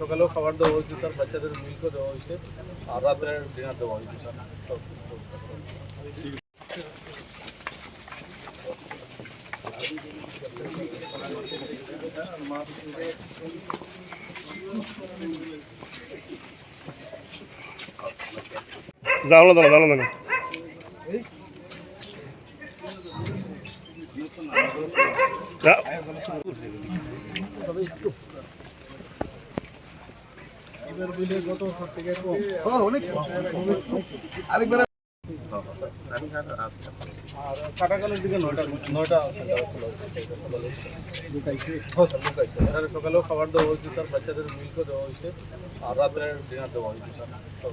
সকালেও খাবার দেওয়া হয়েছে স্যার বাচ্চাদের মিল্কও দেওয়া হয়েছে আর রাত্রে ডিনার দেওয়া হয়েছে স্যার। দাঁড়ানো দাঁড়ানো দাঁড়ানো সকালেও খাবার দেওয়া হয়েছে স্যার বাচ্চাদের মিল্কও দেওয়া হয়েছে আর রাত্রে ডিনার দেওয়া হয়েছে স্যার সব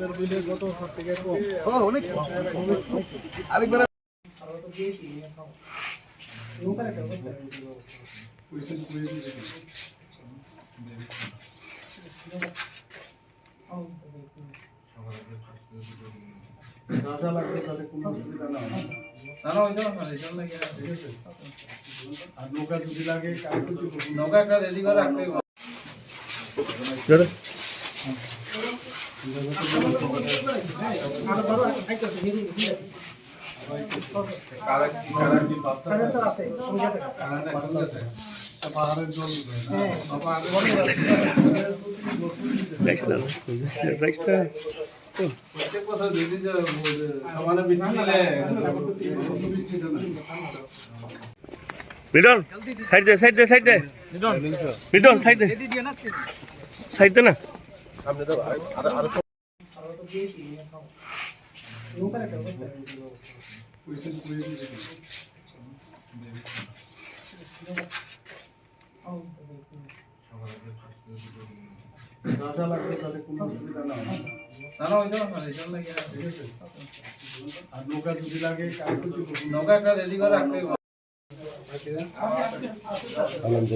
হয়েছে। এবার বিলে গত সব থেকে কম। যা যা লাগবে তাতে কোনো অসুবিধা আর নৌকা যদি লাগে কাউকে দিব জোরে পাহাড়ের জল সাইড দে সাইড দে সাইড দে। দে। সাইড দে না। যা যা লাগবে তাতে কোনো অসুবিধা না হয় আর নৌকা যদি লাগে কাউকে দিব আনন্দ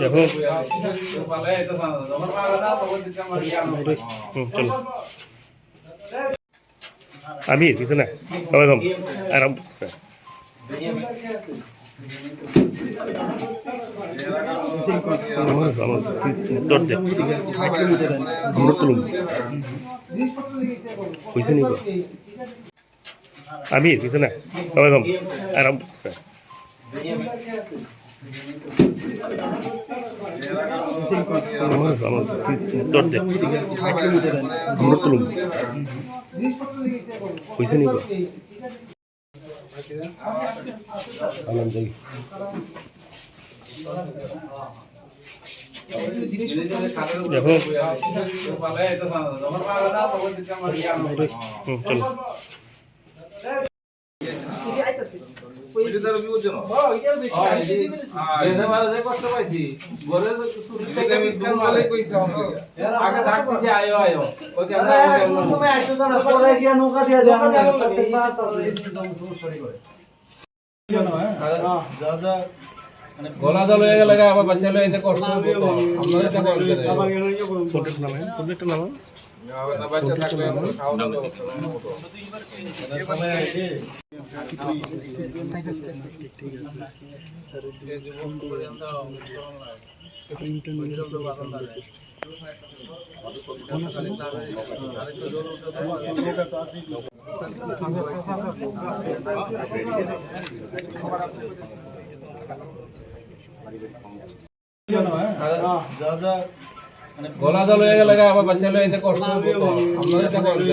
দেখো আমি কিছু না সবাই কম আরাম। আমি কিছু না সবাই কম আরাম। আমার তুলুম পয়সা নিব আনন্দ দেখো। চলো যা যা গলা দল হয়ে গেলে আবার বাচ্চা লয়ে এতে কষ্ট হবে তো। আমরা এটা করতে ফটো নামায় ফটো নামায় বাচ্চা থাকলে খাওয়া দাওয়া গলা দল হয়ে গেলে আবার বাচ্চা এতে কষ্ট তো। আমরা এটা করতে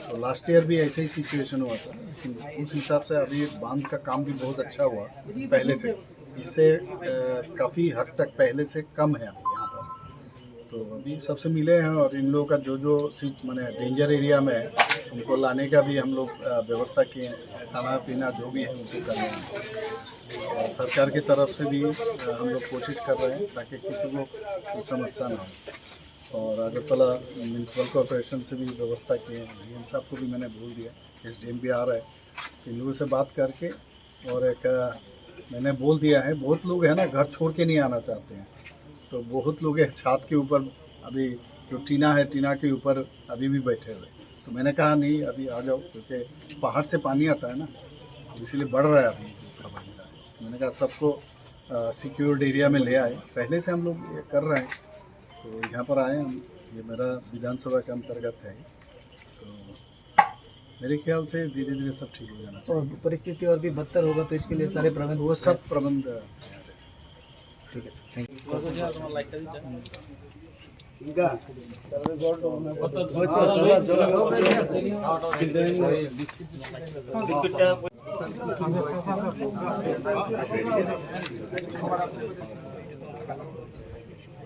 तो लास्ट ईयर भी ऐसे ही सिचुएशन हुआ था। लेकिन उस हिसाब से अभी बाँध का काम भी बहुत अच्छा हुआ, पहले से। इससे काफ़ी हद तक पहले से कम है अभी यहाँ पर। तो अभी सबसे मिले हैं और इन लोगों का जो जो सीट मैंने डेंजर एरिया में है, उनको लाने का भी हम लोग व्यवस्था किए हैं। खाना, पीना, जो भी है, उनको करना है और सरकार की तरफ़ से भी हम लोग कोशिश कर रहे हैं ताकि किसी को कोई समस्या ना हो। और अगरतला म्यूनसिपल कॉरपोरेशन से भी व्यवस्था किए हैं। डी साहब को भी मैंने बोल दिया। एस डी भी आ रहा है। इन लोगों से बात करके और एक मैंने बोल दिया है। बहुत लोग हैं ना, घर छोड़ के नहीं आना चाहते हैं। तो बहुत लोग हैं छात के ऊपर। अभी जो टीना है, टीना के ऊपर अभी भी बैठे हुए। तो मैंने कहा, नहीं, अभी आ जाओ, क्योंकि पहाड़ से पानी आता है ना। तो इसीलिए बढ़ रहा है अभी मैंने कहा, सबको सिक्योर्ड एरिया में ले आए। पहले से हम लोग ये कर रहे हैं। तो यहाँ पर आए हम ये मेरा विधानसभा के अंतर्गत है तो मेरे ख्याल से धीरे धीरे सब ठीक हो जाना और परिस्थिति और भी बदतर होगा तो इसके लिए सारे प्रबंध वो सब प्रबंध तैयार है ठीक है थैंक यू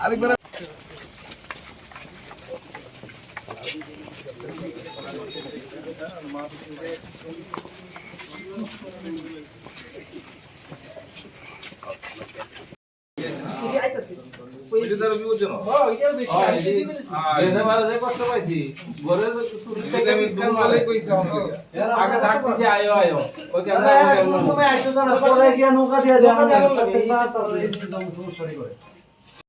আরেকবার ಇದರಲ್ಲಿ ಯೋಜನೆ ಹಾ ಇದರಲ್ಲಿ ಬೇಸಿ ಹಾ ಇದರ ಬಾರೆ ಕಷ್ಟ ಪೈತಿ ಗೋರೆ ಸುರು ತಕ ಬಿಕ್ಕನ್ ಮಾಲೆ ಪೈಸಾ ಆಗ ಡಾಕ್ಟರ್ ಆಯೋ ಆಯೋ ಓಕೆ ಅಂದ್ರೆ ಸಮಯ ಆಯ್ತು ಸರ್ ಪೋರೆ ಗೆ ನೌಕಾ ದಿಯಾ ದಿಯಾ ಪ್ರত্যೇಕ ಬಾತ ಸರಿ